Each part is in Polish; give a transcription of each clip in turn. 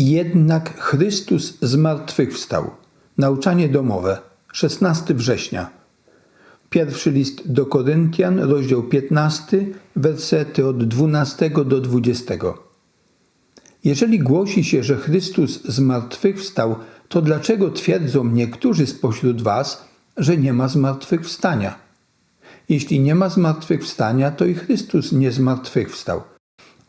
Jednak Chrystus zmartwychwstał. Nauczanie domowe, 16 września. Pierwszy list do Koryntian, rozdział 15, wersety od 12 do 20. Jeżeli głosi się, że Chrystus zmartwychwstał, to dlaczego twierdzą niektórzy spośród Was, że nie ma zmartwychwstania? Jeśli nie ma zmartwychwstania, to i Chrystus nie zmartwychwstał.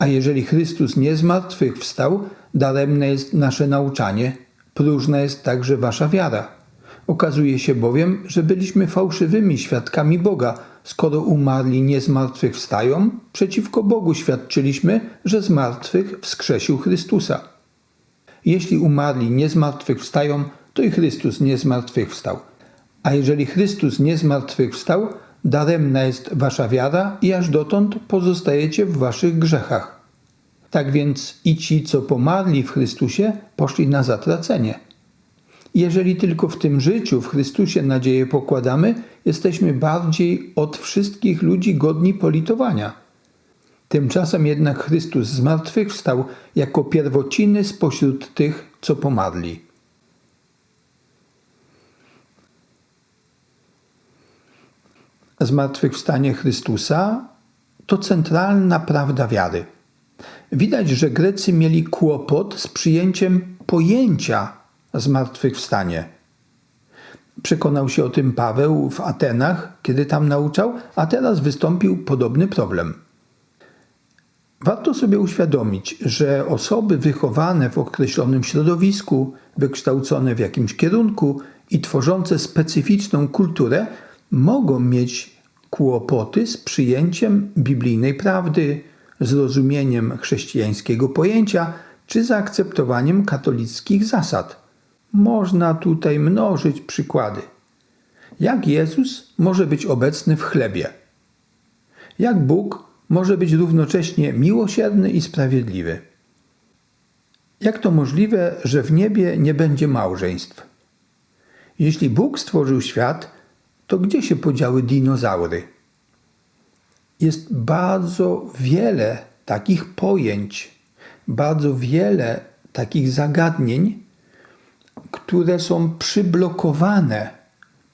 A jeżeli Chrystus nie zmartwychwstał, daremne jest nasze nauczanie, próżna jest także Wasza wiara. Okazuje się bowiem, że byliśmy fałszywymi świadkami Boga, skoro umarli nie zmartwychwstają, przeciwko Bogu świadczyliśmy, że z wskrzesił Chrystusa. Jeśli umarli nie zmartwychwstają, to i Chrystus nie zmartwychwstał. A jeżeli Chrystus nie zmartwychwstał, daremna jest wasza wiara i aż dotąd pozostajecie w waszych grzechach. Tak więc i ci, co pomarli w Chrystusie, poszli na zatracenie. Jeżeli tylko w tym życiu w Chrystusie nadzieję pokładamy, jesteśmy bardziej od wszystkich ludzi godni politowania. Tymczasem jednak Chrystus zmartwychwstał jako pierwociny spośród tych, co pomarli. Zmartwychwstanie Chrystusa to centralna prawda wiary. Widać, że Grecy mieli kłopot z przyjęciem pojęcia zmartwychwstanie. Przekonał się o tym Paweł w Atenach, kiedy tam nauczał, a teraz wystąpił podobny problem. Warto sobie uświadomić, że osoby wychowane w określonym środowisku, wykształcone w jakimś kierunku i tworzące specyficzną kulturę mogą mieć kłopoty z przyjęciem biblijnej prawdy, zrozumieniem chrześcijańskiego pojęcia czy zaakceptowaniem katolickich zasad. Można tutaj mnożyć przykłady. Jak Jezus może być obecny w chlebie? Jak Bóg może być równocześnie miłosierny i sprawiedliwy? Jak to możliwe, że w niebie nie będzie małżeństw? Jeśli Bóg stworzył świat, to gdzie się podziały dinozaury? Jest bardzo wiele takich pojęć, bardzo wiele takich zagadnień, które są przyblokowane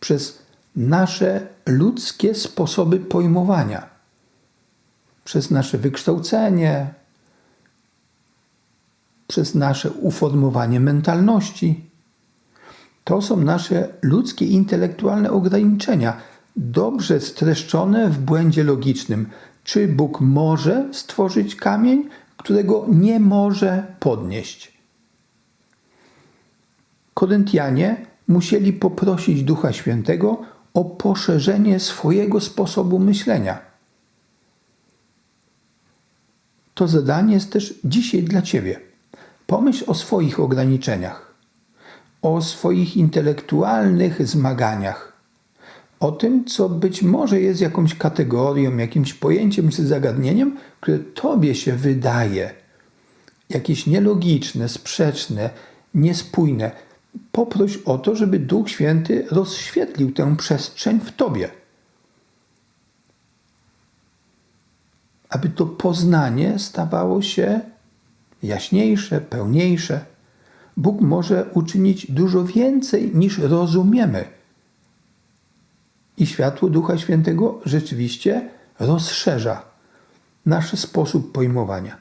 przez nasze ludzkie sposoby pojmowania, przez nasze wykształcenie, przez nasze uformowanie mentalności. To są nasze ludzkie intelektualne ograniczenia, dobrze streszczone w błędzie logicznym. Czy Bóg może stworzyć kamień, którego nie może podnieść? Koryntianie musieli poprosić Ducha Świętego o poszerzenie swojego sposobu myślenia. To zadanie jest też dzisiaj dla Ciebie. Pomyśl o swoich ograniczeniach, o swoich intelektualnych zmaganiach, o tym, co być może jest jakąś kategorią, jakimś pojęciem czy zagadnieniem, które Tobie się wydaje jakieś nielogiczne, sprzeczne, niespójne poproś o to, żeby Duch Święty rozświetlił tę przestrzeń w Tobie. Aby to poznanie stawało się jaśniejsze, pełniejsze. Bóg może uczynić dużo więcej niż rozumiemy. I światło Ducha Świętego rzeczywiście rozszerza nasz sposób pojmowania.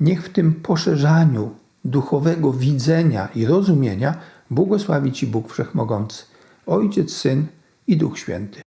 Niech w tym poszerzaniu duchowego widzenia i rozumienia błogosławi Ci Bóg Wszechmogący, Ojciec, Syn i Duch Święty.